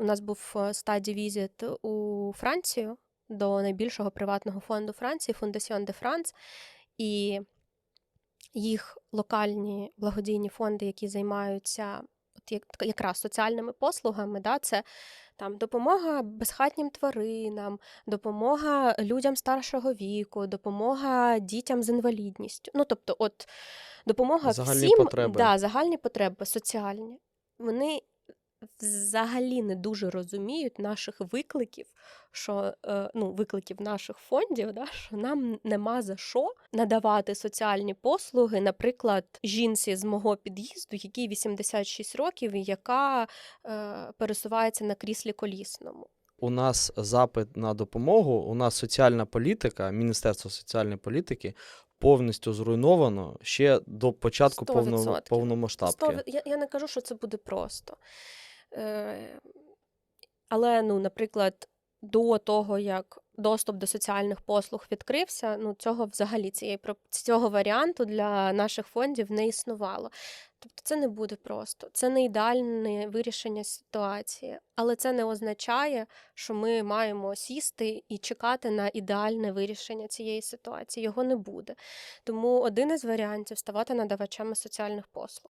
у нас був е, стаді візит у Францію до найбільшого приватного фонду Франції Фондасьон де Франс. І їх локальні благодійні фонди, які займаються от як, якраз соціальними послугами, да, це там допомога безхатнім тваринам, допомога людям старшого віку, допомога дітям з інвалідністю. Ну, тобто, от допомога Загальні всім, потреби. Да, загальні потреби соціальні. Вони взагалі не дуже розуміють наших викликів, що е, ну, викликів наших фондів, да, що нам нема за що надавати соціальні послуги, наприклад, жінці з мого під'їзду, якій 86 років, і яка е, пересувається на кріслі колісному. У нас запит на допомогу, у нас соціальна політика, Міністерство соціальної політики повністю зруйновано ще до початку Сто повно, відсотків. повномасштабки. Я, я не кажу, що це буде просто. Е, але, ну, наприклад, до того, як доступ до соціальних послуг відкрився, ну, цього взагалі цієї, цього варіанту для наших фондів не існувало. Тобто це не буде просто. Це не ідеальне вирішення ситуації, але це не означає, що ми маємо сісти і чекати на ідеальне вирішення цієї ситуації. Його не буде. Тому один із варіантів ставати надавачами соціальних послуг.